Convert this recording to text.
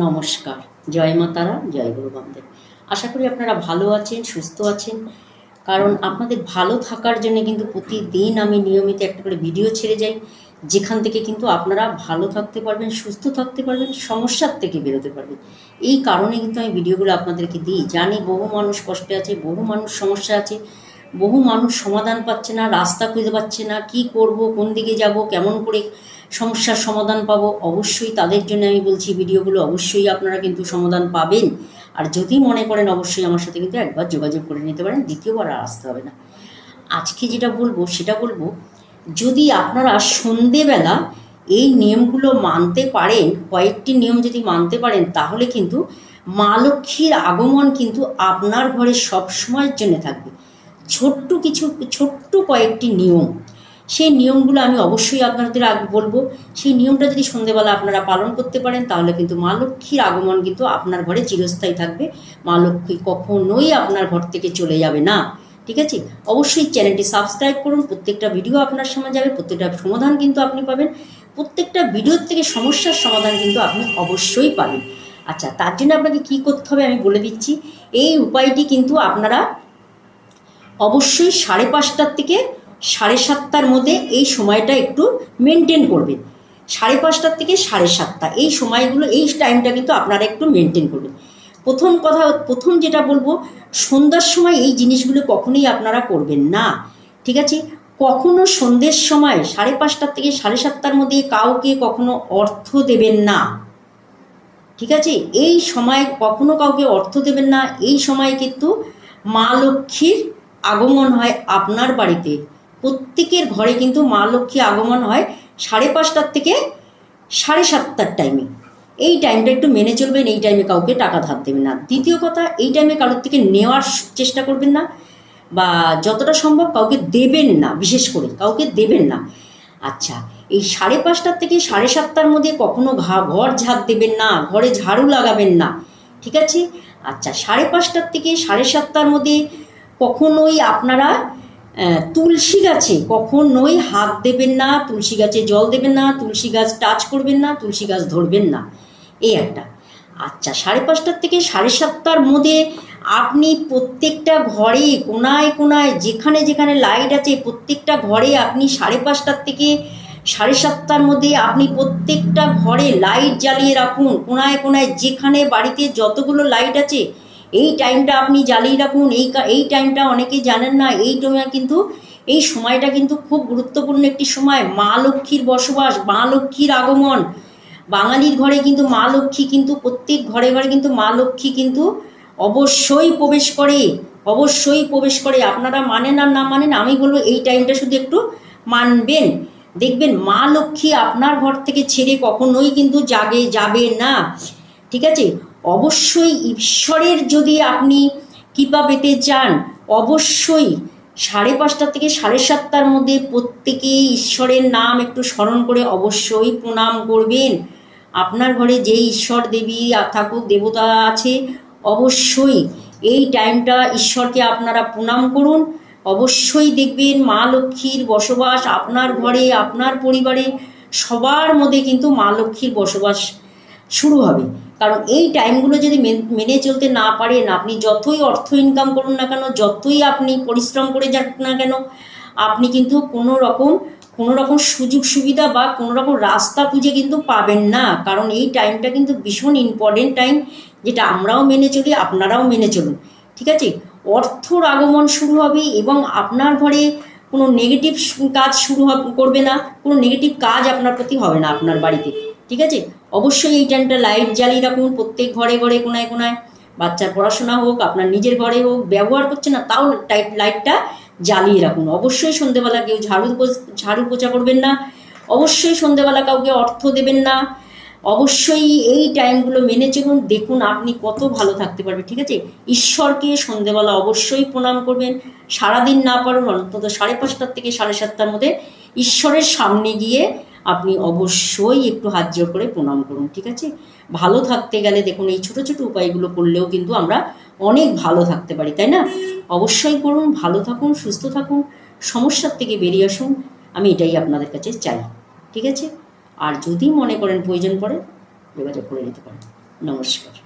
নমস্কার। জয় মা তারা, জয় গুরু আশা করি আপনারা ভালো আছেন, সুস্থ আছেন। কারণ আপনাদের ভালো থাকার জন্য কিন্তু প্রতিদিন আমি নিয়মিত একটা করে ভিডিও ছেড়ে যাই, যেখান থেকে কিন্তু আপনারা ভালো থাকতে পারবেন, সুস্থ থাকতে পারবেন, সমস্যার থেকে বেরোতে পারবেন। এই কারণে কিন্তু আমি ভিডিওগুলো আপনাদেরকে দিই। জানি বহু মানুষ কষ্টে আছে, বহু মানুষ সমস্যা আছে, বহু মানুষ সমাধান পাচ্ছে না, রাস্তা খুঁজে পাচ্ছে না, কি করব, কোন দিকে যাব, কেমন করে সমস্যার সমাধান পাবো, অবশ্যই তাদের জন্য আমি বলছি ভিডিওগুলো অবশ্যই আপনারা কিন্তু সমাধান পাবেন। আর যদি মনে করেন অবশ্যই আমার সাথে কিন্তু একবার যোগাযোগ করে নিতে পারেন, দ্বিতীয়বার আর আসতে হবে না। আজকে যেটা বলব, সেটা বলব, যদি আপনারা সন্ধেবেলা এই নিয়মগুলো মানতে পারেন, কয়েকটি নিয়ম যদি মানতে পারেন, তাহলে কিন্তু মা লক্ষ্মীর আগমন কিন্তু আপনার ঘরে সব সময়ের জন্য থাকবে। ছোট্ট কিছু, ছোট্ট কয়েকটি নিয়ম সেই নিয়মগুলো আমি অবশ্যই আপনাদের আগ বলব। সেই নিয়মটা যদি সন্ধেবেলা আপনারা পালন করতে পারেন, তাহলে কিন্তু মা লক্ষ্মীর আগমন কিন্তু আপনার ঘরে চিরস্থায়ী থাকবে। মা লক্ষ্মী কখনোই আপনার ঘর থেকে চলে যাবে না। ঠিক আছে? অবশ্যই চ্যানেলটি সাবস্ক্রাইব করুন। প্রত্যেকটা ভিডিও আপনার সামনে যাবে, প্রত্যেকটা সমাধান কিন্তু আপনি পাবেন। প্রত্যেকটা ভিডিওর থেকে সমস্যার সমাধান কিন্তু আপনি অবশ্যই পাবেন। আচ্ছা তার জন্য আপনাকে কী করতে হবে আমি বলে দিচ্ছি। এই উপায়টি কিন্তু আপনারা অবশ্যই সাড়ে পাঁচটার থেকে সাড়ে সাতটার মধ্যে এই সময়টা একটু মেনটেন করবেন। সাড়ে পাঁচটার থেকে সাড়ে সাতটা, এই সময়গুলো, এই টাইমটা কিন্তু আপনারা একটু মেনটেন করবেন। প্রথম কথা, প্রথম যেটা বলব, সন্ধ্যার সময় এই জিনিসগুলো কখনোই আপনারা করবেন না, ঠিক আছে? কখনো সন্ধ্যের সময় সাড়ে পাঁচটার থেকে সাড়ে সাতটার মধ্যে কাউকে কখনো অর্থ দেবেন না, ঠিক আছে? এই সময় কখনো কাউকে অর্থ দেবেন না, এই সময় কিন্তু মা লক্ষ্মীর আগমন হয় আপনার বাড়িতে। প্রত্যেকের ঘরে কিন্তু মা লক্ষ্মী আগমন হয় সাড়ে পাঁচটার থেকে সাড়ে সাতটার টাইমে এই টাইমটা একটু মেনে চলবেন, এই টাইমে কাউকে টাকা ধার দেবেন না। দ্বিতীয় কথা, এই টাইমে কারোর থেকে নেওয়ার চেষ্টা করবেন না বা যতটা সম্ভব কাউকে দেবেন না, বিশেষ করে কাউকে দেবেন না। আচ্ছা এই সাড়ে পাঁচটার থেকে সাড়ে সাতটার মধ্যে কখনো ঘা ঘর ঝাঁপ দেবেন না, ঘরে ঝাড়ু লাগাবেন না, ঠিক আছে? আচ্ছা সাড়ে পাঁচটার থেকে সাড়ে সাতটার মধ্যে কখনোই আপনারা তুলসী গাছে কখনোই হাত দেবেন না, তুলসী গাছে জল দেবেন না, তুলসী গাছ টাচ করবেন না, তুলসী গাছ ধরবেন না। এই একটা। আচ্ছা সাড়ে পাঁচটার থেকে সাড়ে সাতটার মধ্যে আপনি প্রত্যেকটা ঘরে কোনায় কোনায় যেখানে যেখানে লাইট আছে, প্রত্যেকটা ঘরে আপনি সাড়ে পাঁচটার থেকে সাড়ে সাতটার মধ্যে আপনি প্রত্যেকটা ঘরে লাইট জ্বালিয়ে রাখুন। কোনায় কোনায় যেখানে বাড়িতে যতগুলো লাইট আছে এই টাইমটা আপনি জ্বালিয়ে রাখুন, এই এই টাইমটা অনেকে জানেন না, এই সময় কিন্তু, এই সময়টা কিন্তু খুব গুরুত্বপূর্ণ একটি সময়। মা লক্ষ্মীর বসবাস, মা লক্ষ্মীর আগমন। বাঙালির ঘরে কিন্তু মা লক্ষ্মী কিন্তু, প্রত্যেক ঘরে ঘরে কিন্তু মা লক্ষ্মী কিন্তু অবশ্যই প্রবেশ করে, অবশ্যই প্রবেশ করে। আপনারা মানেন আর না মানেন, আমি বলব এই টাইমটা শুধু একটু মানবেন। দেখবেন, মা লক্ষ্মী আপনার ঘর থেকে ছেড়ে কখনোই কিন্তু জাগে, যাবে না। ঠিক আছে? অবশ্যই ঈশ্বরের যদি আপনি কৃপা পেতে চান, অবশ্যই সাড়ে পাঁচটা থেকে সাড়ে সাতটার মধ্যে প্রত্যেকে ঈশ্বরের নাম একটু স্মরণ করে অবশ্যই প্রণাম করবেন। আপনার ঘরে যে ঈশ্বর দেবী থাকুক দেবতা আছে, অবশ্যই এই টাইমটা ঈশ্বরকে আপনারা প্রণাম করুন। অবশ্যই দেখবেন মা লক্ষ্মীর বসবাস আপনার ঘরে, আপনার পরিবারে সবার মধ্যে কিন্তু মা লক্ষ্মীর বসবাস শুরু হবে। কারণ এই টাইমগুলো যদি মেনে চলতে না পারেন, আপনি যতই অর্থ ইনকাম করুন না কেন, যতই আপনি পরিশ্রম করে যান না কেন, আপনি কিন্তু কোনো রকম কোনো রকম সুযোগ সুবিধা বা কোনো রকম রাস্তা খুঁজে কিন্তু পাবেন না। কারণ এই টাইমটা কিন্তু ভীষণ ইম্পর্টেন্ট টাইম, যেটা আমরাও মেনে চলি, আপনারাও মেনে চলুন। ঠিক আছে? অর্থর আগমন শুরু হবে এবং আপনার ঘরে কোনো নেগেটিভ কাজ শুরু করবে না, কোনো নেগেটিভ কাজ আপনার প্রতি হবে না আপনার বাড়িতে। ঠিক আছে? অবশ্যই এই টাইমটা লাইট জ্বালিয়ে রাখুন, প্রত্যেক ঘরে ঘরে কোনায় কোনায় বাচ্চার পড়াশোনা হোক, আপনার নিজের ঘরে হোক, ব্যবহার করছে না, তাও টাইট লাইটটা জ্বালিয়ে রাখুন। অবশ্যই সন্ধেবেলা কেউ ঝাড়ু ঝাড়ু পোচা করবেন না। অবশ্যই সন্ধেবেলা কাউকে অর্থ দেবেন না। অবশ্যই এই টাইমগুলো মেনে চলুন। দেখুন আপনি কত ভালো থাকতে পারবেন, ঠিক আছে? ঈশ্বরকে সন্ধেবেলা অবশ্যই প্রণাম করবেন। সারাদিন না পারুন, অন্তত সাড়ে পাঁচটার থেকে সাড়ে সাতটার মধ্যে ঈশ্বরের সামনে গিয়ে আপনি অবশ্যই একটু হাত জোর করে প্রণাম করুন, ঠিক আছে? ভালো থাকতে গেলে দেখুন, এই ছোটো ছোটো উপায়গুলো করলেও কিন্তু আমরা অনেক ভালো থাকতে পারি, তাই না? অবশ্যই করুন, ভালো থাকুন, সুস্থ থাকুন, সমস্যার থেকে বেরিয়ে আসুন। আমি এটাই আপনাদের কাছে চাই, ঠিক আছে? আর যদি মনে করেন প্রয়োজন পড়ে, যোগাযোগ করে নিতে পারেন। নমস্কার।